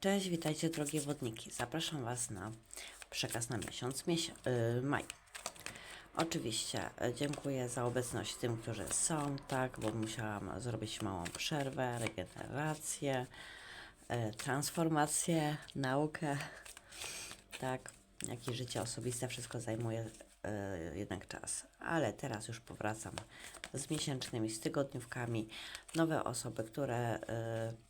Cześć, witajcie drogie wodniki. Zapraszam Was na przekaz na miesiąc miesią- y, maj. Oczywiście y, dziękuję za obecność tym, którzy są, tak, bo musiałam zrobić małą przerwę, regenerację, y, transformację, naukę, tak, jak i życie osobiste, wszystko zajmuje y, jednak czas. Ale teraz już powracam z miesięcznymi, z tygodniówkami, nowe osoby, które y, mnie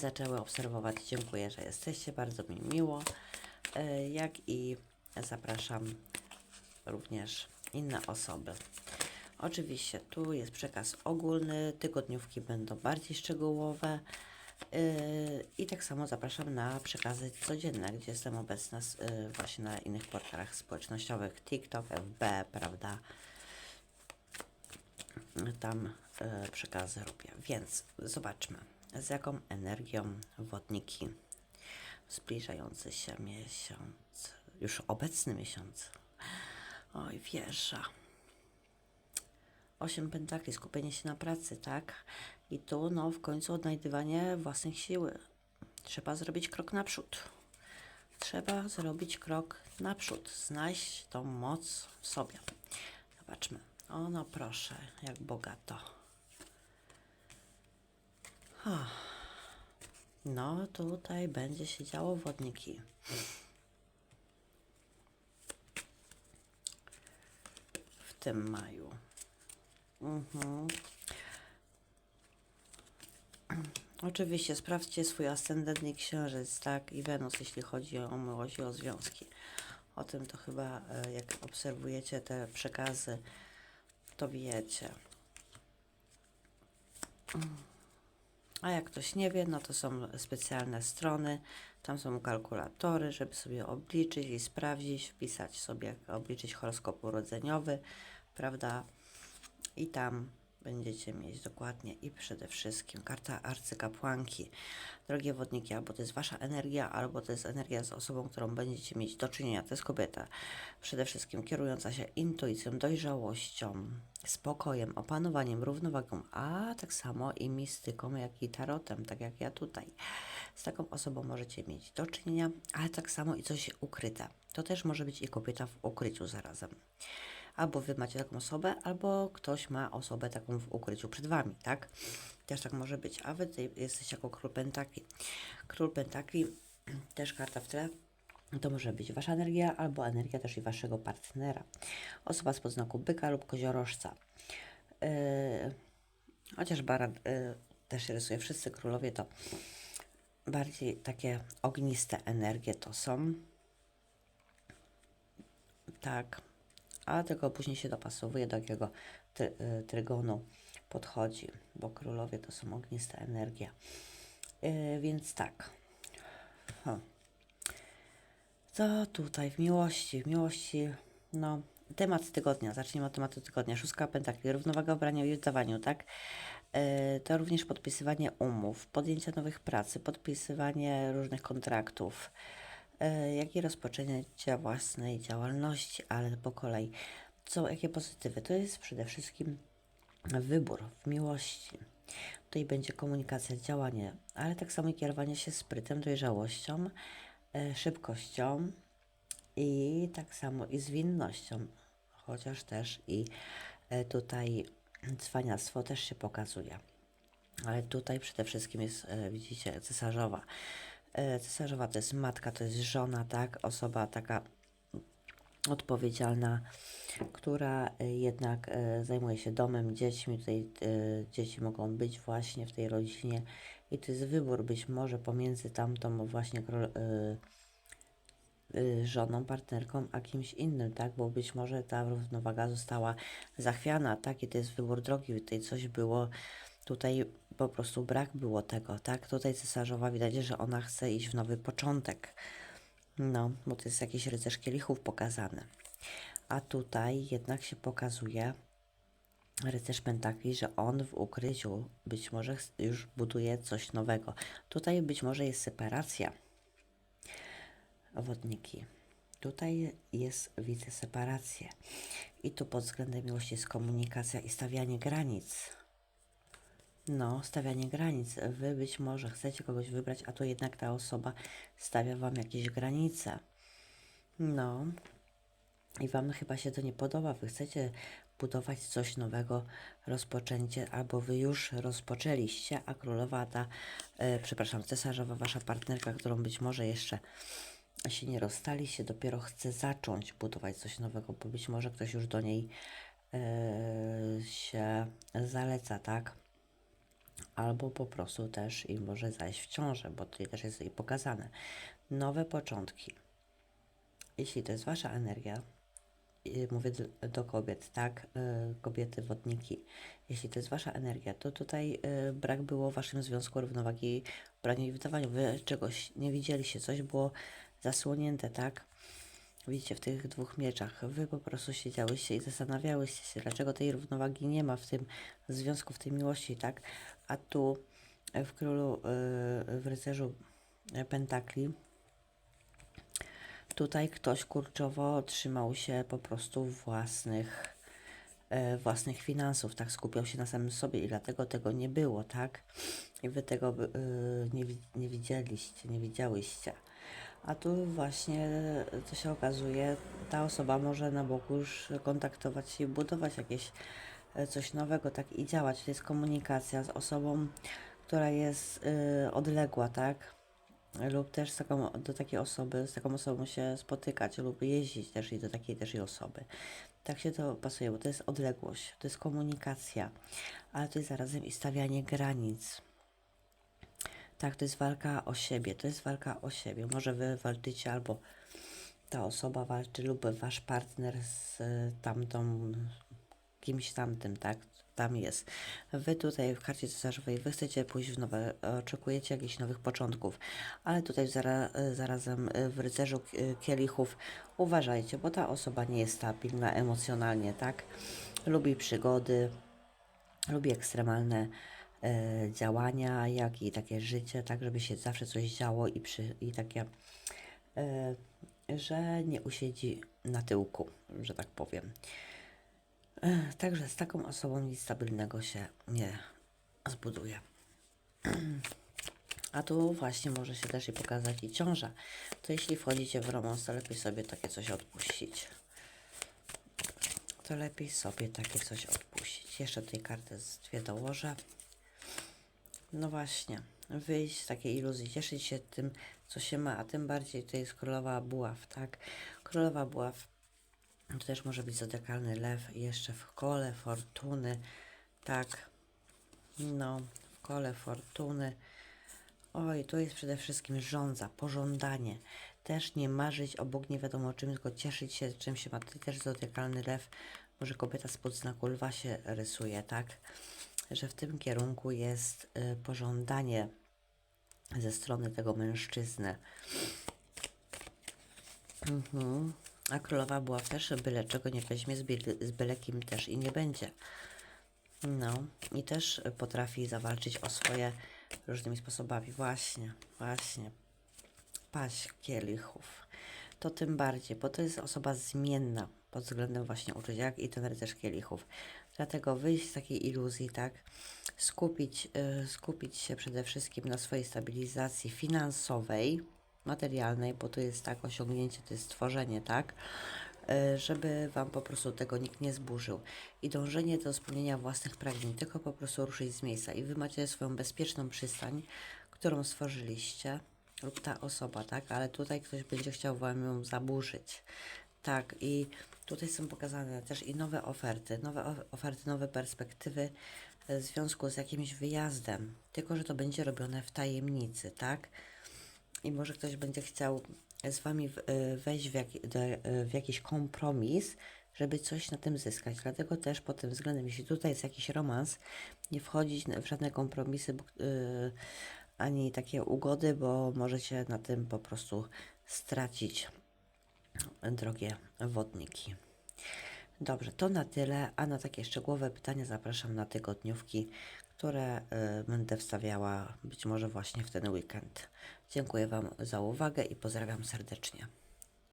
zaczęły obserwować. Dziękuję, że jesteście, bardzo mi miło. E, Jak i zapraszam również inne osoby. Oczywiście tu jest przekaz ogólny, tygodniówki będą bardziej szczegółowe. Yy, I tak samo zapraszam na przekazy codzienne, gdzie jestem obecna yy, właśnie na innych portalach społecznościowych, TikTok, FB, prawda? tam e, przekazy robię. Więc zobaczmy, z jaką energią wodniki zbliżający się miesiąc, już obecny miesiąc. Oj, wieża. Osiem pentakli, skupienie się na pracy, tak? I tu, no, w końcu odnajdywanie własnych siły. Trzeba zrobić krok naprzód. Trzeba zrobić krok naprzód, znaleźć tą moc w sobie. Zobaczmy. O, no proszę, jak bogato. Ha. No, tutaj będzie się działo wodniki. W tym maju. Mhm. Oczywiście sprawdźcie swój ascendentny księżyc, tak, i Wenus, jeśli chodzi o miłość i o związki. O tym to chyba, e, jak obserwujecie te przekazy, to wiecie. A jak ktoś nie wie, no to są specjalne strony, tam są kalkulatory, żeby sobie obliczyć i sprawdzić, wpisać sobie, obliczyć horoskop urodzeniowy, prawda? I tam będziecie mieć dokładnie i przede wszystkim karta arcykapłanki. Drogie wodniki, albo to jest wasza energia, albo to jest energia z osobą, którą będziecie mieć do czynienia. To jest kobieta. Przede wszystkim kierująca się intuicją, dojrzałością, spokojem, opanowaniem, równowagą, a tak samo i mistyką, jak i tarotem, tak jak ja tutaj. Z taką osobą możecie mieć do czynienia, ale tak samo i coś ukryte. To też może być i kobieta w ukryciu zarazem albo wy macie taką osobę, albo ktoś ma osobę taką w ukryciu przed wami, tak? Też tak może być, a wy tutaj jesteście jako król pentakli. Król pentakli, też karta w tle, to może być wasza energia, albo energia też i waszego partnera. Osoba z podznaku byka lub koziorożca. Yy, chociaż baran yy, też się rysuje, wszyscy królowie to bardziej takie ogniste energie to są. Tak, a tylko później się dopasowuje do jakiego try, y, trygonu podchodzi, bo królowie to są ogniste energie. Yy, więc tak. Ha. Co tutaj w miłości? W miłości, no, temat tygodnia. Zacznijmy od tematu tygodnia. Szóstka pentakli, równowaga w braniu i oddawaniu, tak? Yy, to również podpisywanie umów, podjęcie nowych pracy, podpisywanie różnych kontraktów e, jak i rozpoczęcie własnej działalności, ale po kolei. Co, jakie pozytywy? To jest przede wszystkim wybór w miłości. Tutaj będzie komunikacja, działanie, ale tak samo kierowanie się sprytem, dojrzałością, e, szybkością i tak samo i zwinnością, chociaż też i e, tutaj cwaniactwo też się pokazuje. Ale tutaj przede wszystkim jest, e, widzicie, cesarzowa. E, Cesarzowa to jest matka, to jest żona, tak? Osoba taka odpowiedzialna, która e, jednak e, zajmuje się domem, dziećmi. Tutaj e, dzieci mogą być właśnie w tej rodzinie i to jest wybór być może pomiędzy tamtą właśnie żoną, partnerką, a kimś innym, tak? Bo być może ta równowaga została zachwiana, tak? I to jest wybór drogi, tutaj coś było, tutaj po prostu brak było tego, tak? Tutaj cesarzowa widać, że ona chce iść w nowy początek. No, bo to jest jakiś rycerz kielichów pokazany. A tutaj jednak się pokazuje rycerz pentakli, że on w ukryciu być może już buduje coś nowego. Tutaj być może jest separacja wodniki. Tutaj jest, widzę separację. I tu pod względem miłości jest komunikacja i stawianie granic. No, stawianie granic. Wy być może chcecie kogoś wybrać, a to jednak ta osoba stawia wam jakieś granice. No. I wam chyba się to nie podoba. Wy chcecie budować coś nowego, rozpoczęcie, albo wy już rozpoczęliście, a królowa ta, e, przepraszam, cesarzowa, wasza partnerka, którą być może jeszcze się nie rozstaliście, dopiero chce zacząć budować coś nowego, bo być może ktoś już do niej e, się zaleca, tak? Albo po prostu też i może zajść w ciążę, bo tutaj też jest i pokazane. Nowe początki. Jeśli to jest wasza energia, mówię do, kobiet, tak? Y, Kobiety, wodniki. Jeśli to jest wasza energia, to tutaj y, brak było w waszym związku równowagi w braniu i wydawaniu. Wy czegoś nie widzieliście, coś było zasłonięte, tak? Widzicie, w tych dwóch mieczach. Wy po prostu siedziałyście i zastanawiałyście się, dlaczego tej równowagi nie ma w tym związku, w tej miłości, tak? A tu y, w królu, y, w rycerzu y, pentakli, tutaj ktoś kurczowo trzymał się po prostu własnych, e, własnych finansów, tak, skupiał się na samym sobie i dlatego tego nie było, tak, i wy tego e, nie, nie widzieliście, nie widziałyście. A tu właśnie, e, co się okazuje, ta osoba może na boku już kontaktować się i budować jakieś e, coś nowego, tak, i działać. To jest komunikacja z osobą, która jest e, odległa, tak, lub też taką, do takiej osoby, z taką osobą się spotykać lub jeździć też i do takiej też i osoby. Tak się to pasuje, bo to jest odległość, to jest komunikacja, ale to jest zarazem i stawianie granic. Tak, to jest walka o siebie, to jest walka o siebie. Może wy walczycie albo ta osoba walczy lub wasz partner z y, tamtą kimś tamtym, tak? Tam jest. Wy tutaj w karcie cesarzowej, wy chcecie pójść w nowe, oczekujecie jakichś nowych początków, ale tutaj zara, zarazem w rycerzu K- kielichów uważajcie, bo ta osoba nie jest stabilna emocjonalnie, tak? Lubi przygody, lubi ekstremalne działania, jak i takie życie, tak, żeby się zawsze coś działo i, przy, i takie, e, że nie usiedzi na tyłku, że tak powiem. Ech, Także z taką osobą nic stabilnego się nie zbuduje. A tu właśnie może się też i pokazać i ciąża. To jeśli wchodzicie w romans, to lepiej sobie takie coś odpuścić. To lepiej sobie takie coś odpuścić. Jeszcze tej karty z dwie dołożę. No właśnie, wyjść z takiej iluzji, cieszyć się tym, co się ma, a tym bardziej to jest królowa buław, tak? Królowa buław to też może być zodiakalny lew jeszcze w kole fortuny, tak? No, w kole fortuny. Oj, tu jest przede wszystkim żądza, pożądanie. Też nie marzyć o Bóg nie wiadomo czym, tylko cieszyć się czym się ma. Tutaj też zodiakalny lew, może kobieta spod znaku lwa się rysuje, tak? Że w tym kierunku jest y, pożądanie ze strony tego mężczyzny. Mhm. A królowa była też, byle czego nie weźmie, z byle, z byle kim też i nie będzie. No, i też potrafi zawalczyć o swoje różnymi sposobami. Właśnie, właśnie. Paść kielichów. To tym bardziej, bo to jest osoba zmienna pod względem właśnie uczuć, jak i ten rycerz kielichów. Dlatego wyjść z takiej iluzji, tak? Skupić, y, skupić się przede wszystkim na swojej stabilizacji finansowej, materialnej, bo to jest tak osiągnięcie, to jest stworzenie, tak? Y, Żeby Wam po prostu tego nikt nie zburzył. I dążenie do spełnienia własnych pragnień, tylko po prostu ruszyć z miejsca. I Wy macie swoją bezpieczną przystań, którą stworzyliście, lub ta osoba, tak? Ale tutaj ktoś będzie chciał Wam ją zaburzyć. Tak, i tutaj są pokazane też i nowe oferty, nowe of- oferty, nowe perspektywy e, w związku z jakimś wyjazdem. Tylko, że to będzie robione w tajemnicy, tak? I może ktoś będzie chciał z Wami e, wejść w, jak, e, w jakiś kompromis, żeby coś na tym zyskać. Dlatego też pod tym względem, jeśli tutaj jest jakiś romans, nie wchodzić w żadne kompromisy e, ani takie ugody, bo możecie na tym po prostu stracić drogie wodniki. Dobrze, to na tyle, a na takie szczegółowe pytania zapraszam na tygodniówki, które y, będę wstawiała być może właśnie w ten weekend. Dziękuję Wam za uwagę i pozdrawiam serdecznie.